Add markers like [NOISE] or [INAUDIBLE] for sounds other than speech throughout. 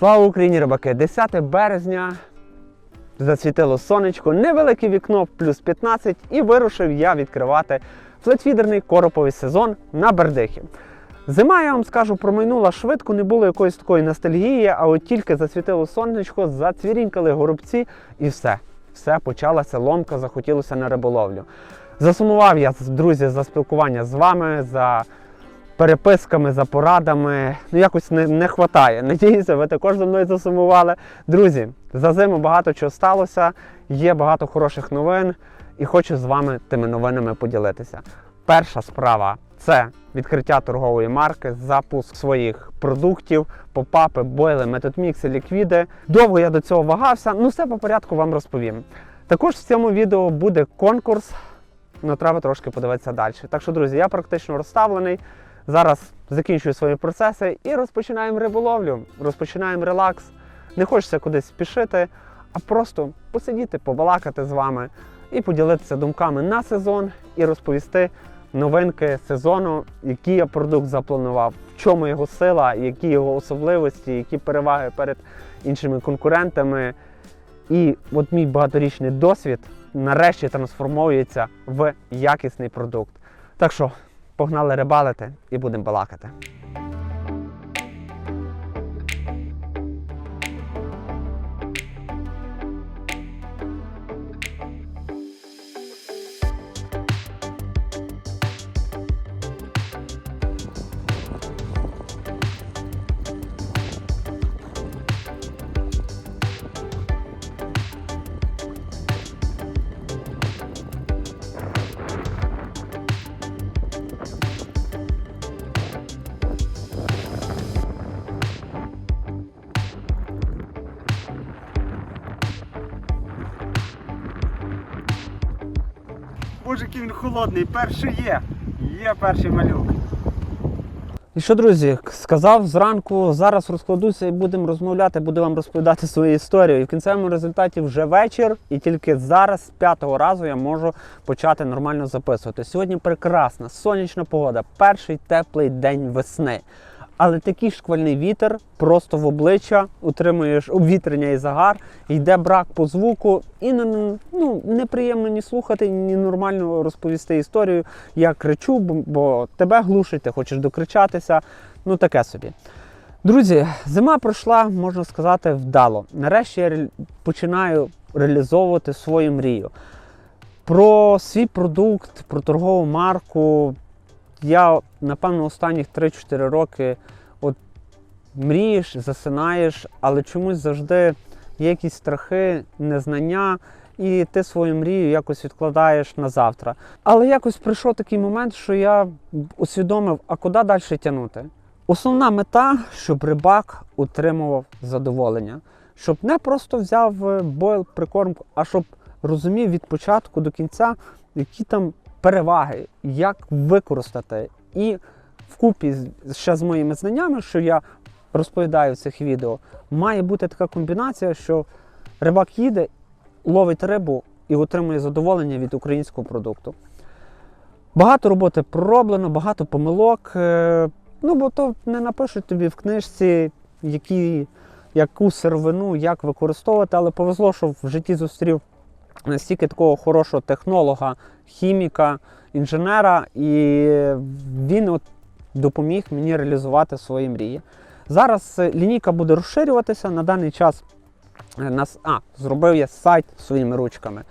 Слава Україні, рибаки! 10 березня засвітило сонечко, невелике вікно, плюс 15, і вирушив я відкривати флетфідерний короповий сезон на Бердихі. Зима, я вам скажу, промайнула швидко, не було якоїсь такої ностальгії, а от тільки засвітило сонечко, зацвірінькали горобці і все. Все, почалася ломка, захотілося на риболовлю. Засумував я, друзі, за спілкування з вами, за переписками, за порадами. Ну, якось не, не хватає. [LAUGHS] Надіюся, ви також за мною засумували. Друзі, за зиму багато чого сталося, є багато хороших новин, і хочу з вами тими новинами поділитися. Перша справа це відкриття торгової марки, запуск своїх продуктів, попапи, бойли, методмікси, ліквіди. Довго я до цього вагався, ну все по порядку вам розповім. Також в цьому відео буде конкурс, але треба трошки подивитися далі. Так що, друзі, я практично розставлений. Зараз закінчую свої процеси і розпочинаємо риболовлю, розпочинаємо релакс. Не хочеться кудись спішити, а просто посидіти, побалакати з вами і поділитися думками на сезон і розповісти новинки сезону, який я продукт запланував, в чому його сила, які його особливості, які переваги перед іншими конкурентами. І от мій багаторічний досвід нарешті трансформується в якісний продукт. Так що погнали рибалити і будемо балакати. Боже, який він холодний, перший є. Є перший малюк. І що, друзі, сказав зранку, зараз розкладуся і будемо розмовляти, буду вам розповідати свою історію. І в кінцевому результаті вже вечір, і тільки зараз, з п'ятого разу, я можу почати нормально записувати. Сьогодні прекрасна сонячна погода, перший теплий день весни. Але такий шквальний вітер просто в обличчя, утримуєш обвітрення і загар, йде брак по звуку, і ну, неприємно ні слухати, ні нормально розповісти історію. Я кричу, бо тебе глушить, ти хочеш докричатися. Ну таке собі. Друзі, зима пройшла, можна сказати, вдало. Нарешті я починаю реалізовувати свою мрію. Про свій продукт, про торгову марку. Я, напевно, останніх 3-4 роки от мрієш, засинаєш, але чомусь завжди є якісь страхи, незнання, і ти свою мрію якось відкладаєш на завтра. Але якось прийшов такий момент, що я усвідомив, а куди далі тягнути. Основна мета, щоб рибак отримував задоволення, щоб не просто взяв е, бойл прикормку, а щоб розумів від початку до кінця, які там переваги, як використати. І вкупі ще з моїми знаннями, що я розповідаю в цих відео, має бути така комбінація, що рибак їде, ловить рибу і отримує задоволення від українського продукту. Багато роботи пророблено, багато помилок. е, Ну, бо то не напишуть тобі в книжці, які, яку сировину, як використовувати, але повезло, що в житті зустрів настільки такого хорошого технолога, хіміка, інженера, і він от допоміг мені реалізувати свої мрії. Зараз е, лінійка буде розширюватися. На даний час е, нас, а, зробив я сайт своїми ручками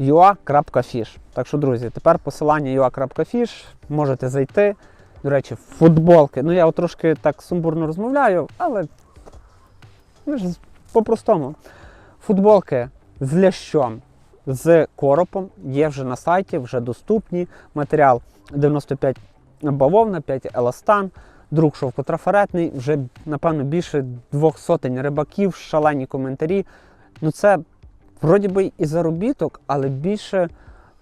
ua.fish. Так що, друзі, тепер посилання ua.fish, можете зайти. До речі, футболки. Ну, я трошки так сумбурно розмовляю, але по-простому. Футболки з лящом, з коропом є вже на сайті, вже доступні. Матеріал 95 бавовна, 5 еластан, друк шовкотрафаретний, вже, напевно, більше двох сотень рибаків, шалені коментарі. Ну, це вроді би і заробіток, але більше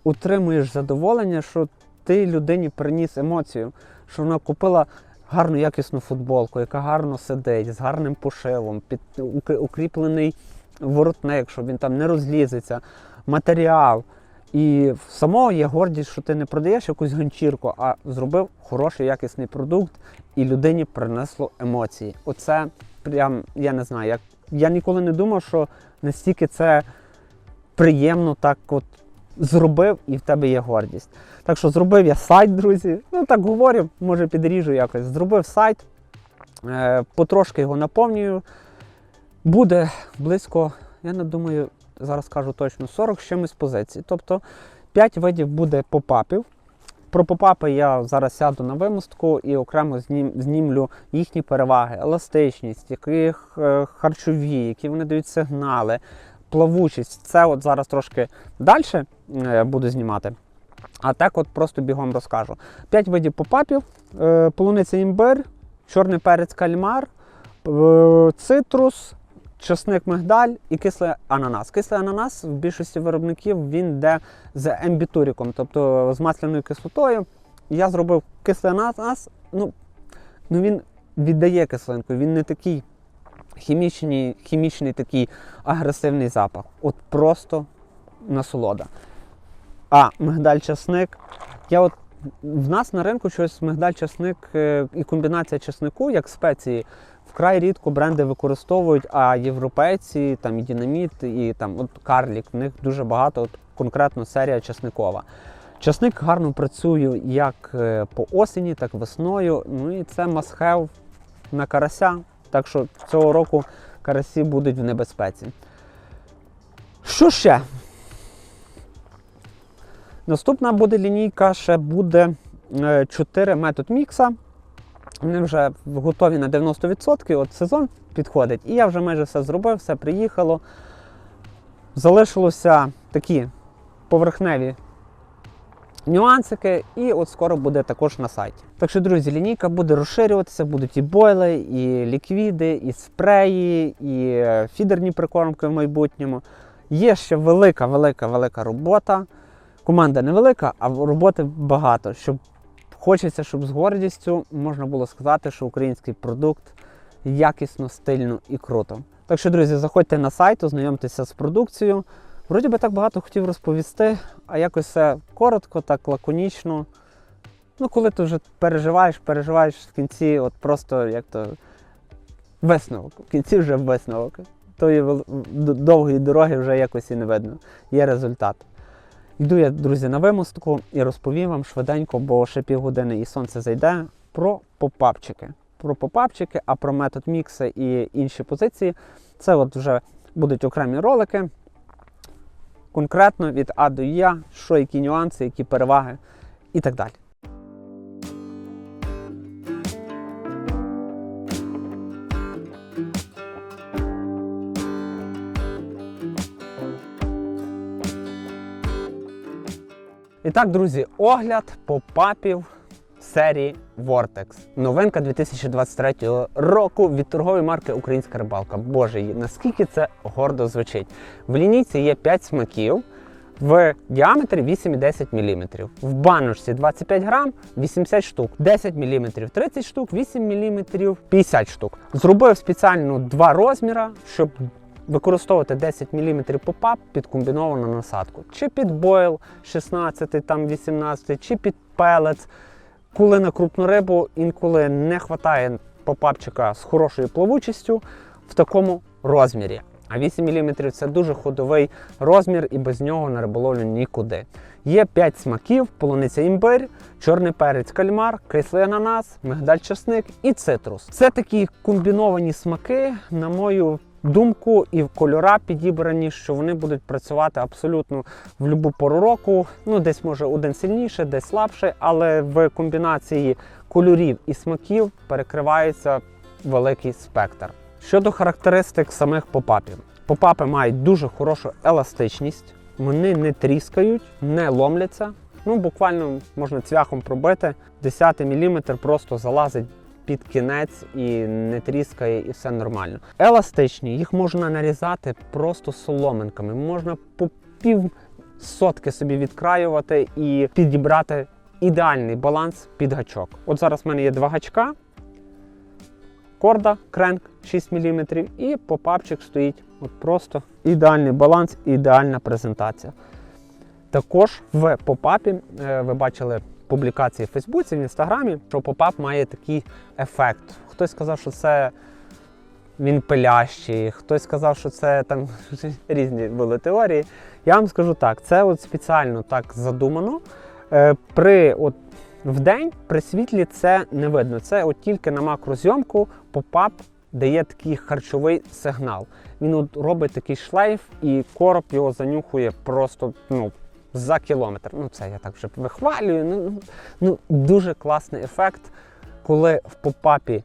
утримуєш задоволення, що ти людині приніс емоцію, що вона купила гарну якісну футболку, яка гарно сидить, з гарним пошивом, під укріплений воротник, щоб він там не розлізеться, матеріал. І самого є гордість, що ти не продаєш якусь ганчірку, а зробив хороший якісний продукт, і людині принесло емоції. Оце прям, я не знаю, як, я ніколи не думав, що настільки це приємно так от зробив і в тебе є гордість. Так що зробив я сайт, друзі. Ну так говорю, може підріжу якось. Зробив сайт, е, потрошки його наповнюю. Буде близько, я не думаю, зараз кажу точно 40 з чимось позицій. Тобто 5 видів буде попапів. Про попапи я зараз сяду на вимостку і окремо знім, знімлю їхні переваги, еластичність, яких е, харчові, які вони дають сигнали, плавучість. Це от зараз трошки далі е, буду знімати. А так от просто бігом розкажу. П'ять видів попапів, е, полуниця імбир, чорний перець кальмар, цитрус, чесник мигдаль і кислий ананас. Кислий ананас в більшості виробників він йде з ембітуріком, тобто з масляною кислотою. Я зробив кислий ананас, ну, ну він віддає кислинку, він не такий хімічний, хімічний такий агресивний запах. От просто насолода. А мигдаль часник. Я от в нас на ринку щось мигдаль часник е, і комбінація часнику як спеції вкрай рідко бренди використовують, а європейці, там і динаміт, і там от карлік, в них дуже багато, от конкретно серія часникова. Часник гарно працює як е, по осені, так і весною. Ну і це must-have на карася. Так що цього року карасі будуть в небезпеці. Що ще? Наступна буде лінійка, ще буде 4 метод мікса. Вони вже готові на 90%. От сезон підходить. І я вже майже все зробив, все приїхало. Залишилося такі поверхневі нюансики, і от скоро буде також на сайті. Так що, друзі, лінійка буде розширюватися, будуть і бойли, і ліквіди, і спреї, і е, фідерні прикормки в майбутньому. Є ще велика, велика, велика робота. Команда невелика, а роботи багато. Щоб хочеться, щоб з гордістю можна було сказати, що український продукт якісно, стильно і круто. Так що, друзі, заходьте на сайт, ознайомтеся з продукцією. Вроді би так багато хотів розповісти, а якось все коротко, так лаконічно. Ну, коли ти вже переживаєш, переживаєш в кінці, от просто як то висновок. В кінці вже висновок. Тої довгої дороги вже якось і не видно. Є результат. Йду я, друзі, на вимостку і розповім вам швиденько, бо ще півгодини і сонце зайде про попапчики. Про попапчики, а про метод мікса і інші позиції. Це от вже будуть окремі ролики. Конкретно від А до Я, що які нюанси, які переваги і так далі. І так, друзі, огляд попапів серії Vortex. Новинка 2023 року від торгової марки Українська рибалка. Боже, наскільки це гордо звучить. В лінійці є 5 смаків в діаметрі 8,10 мм. В баночці 25 грам 80 штук, 10 мм 30 штук, 8 мм 50 штук. Зробив спеціально два розміри, щоб використовувати 10 мм попап під комбіновану насадку. Чи під бойл 16, там 18, чи під пелець. Коли на крупну рибу інколи не вистачає попапчика з хорошою плавучістю в такому розмірі. А 8 мм це дуже ходовий розмір і без нього на риболовлю нікуди. Є 5 смаків: полуниця імбир, чорний перець кальмар, кислий ананас, мигдаль часник і цитрус. Це такі комбіновані смаки, на мою думку, і кольора підібрані, що вони будуть працювати абсолютно в будь-яку пору року. Ну, десь може один сильніше, десь слабше, але в комбінації кольорів і смаків перекривається великий спектр. Щодо характеристик самих попапів, попапи мають дуже хорошу еластичність, вони не тріскають, не ломляться. Ну, буквально можна цвяхом пробити. 10 мм просто залазить під кінець і не тріскає, і все нормально. Еластичні, їх можна нарізати просто соломинками. Можна по пів сотки собі відкраювати і підібрати ідеальний баланс під гачок. От зараз в мене є два гачка. Корда, кренк 6 мм і попапчик стоїть. От просто ідеальний баланс, ідеальна презентація. Також в попапі е, ви бачили публікації в Фейсбуці, в Інстаграмі, що попап має такий ефект. Хтось сказав, що це він пилящий, хтось сказав, що це там [LAUGHS] різні були теорії. Я вам скажу так: це от спеціально так задумано. Е, При от в день при світлі це не видно. Це от тільки на макрозйомку попап дає такий харчовий сигнал. Він от робить такий шлейф, і короб його занюхує просто ну, за кілометр. Ну, це я так вже вихвалюю. Ну, ну, ну, дуже класний ефект, коли в попапі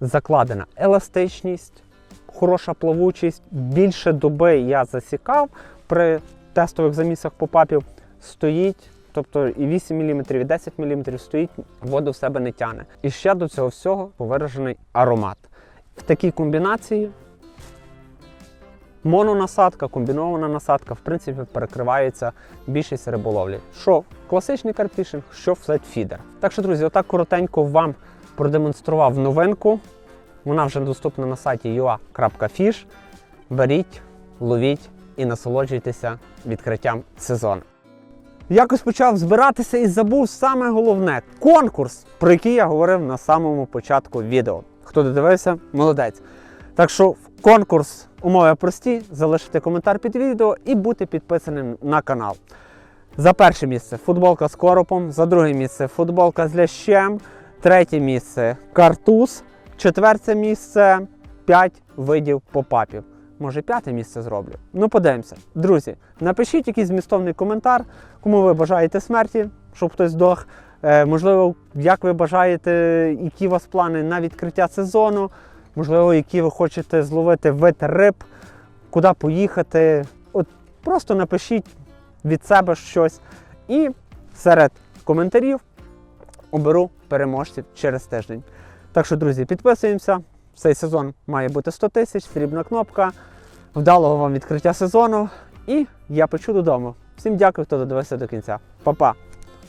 закладена еластичність, хороша плавучість. Більше доби я засікав при тестових замісах попапів стоїть. Тобто і 8 мм, і 10 мм стоїть, воду в себе не тяне. І ще до цього всього повиражений аромат. В такій комбінації мононасадка, комбінована насадка, в принципі, перекривається більшість риболовлі. Що класичний карпфішинг, що флетфідер. Так що, друзі, отак коротенько вам продемонстрував новинку. Вона вже доступна на сайті ua.fish. Беріть, ловіть і насолоджуйтеся відкриттям сезону. Якось почав збиратися і забув саме головне конкурс, про який я говорив на самому початку відео. Хто додивився, молодець. Так що конкурс умови прості: залишити коментар під відео і бути підписаним на канал. За перше місце футболка з коропом, за друге місце футболка з лящем, третє місце картуз, четверте місце 5 видів попапів. Може, п'яте місце зроблю. Ну, подивимося. Друзі, напишіть якийсь змістовний коментар, кому ви бажаєте смерті, щоб хтось здох. Е, можливо, як ви бажаєте, які у вас плани на відкриття сезону, можливо, які ви хочете зловити вид риб, куди поїхати. От просто напишіть від себе щось. І серед коментарів оберу переможців через тиждень. Так що, друзі, підписуємося. Цей сезон має бути 100 тисяч, срібна кнопка. Вдалого вам відкриття сезону. І я печу додому. Всім дякую, хто додивився до кінця. Па-па!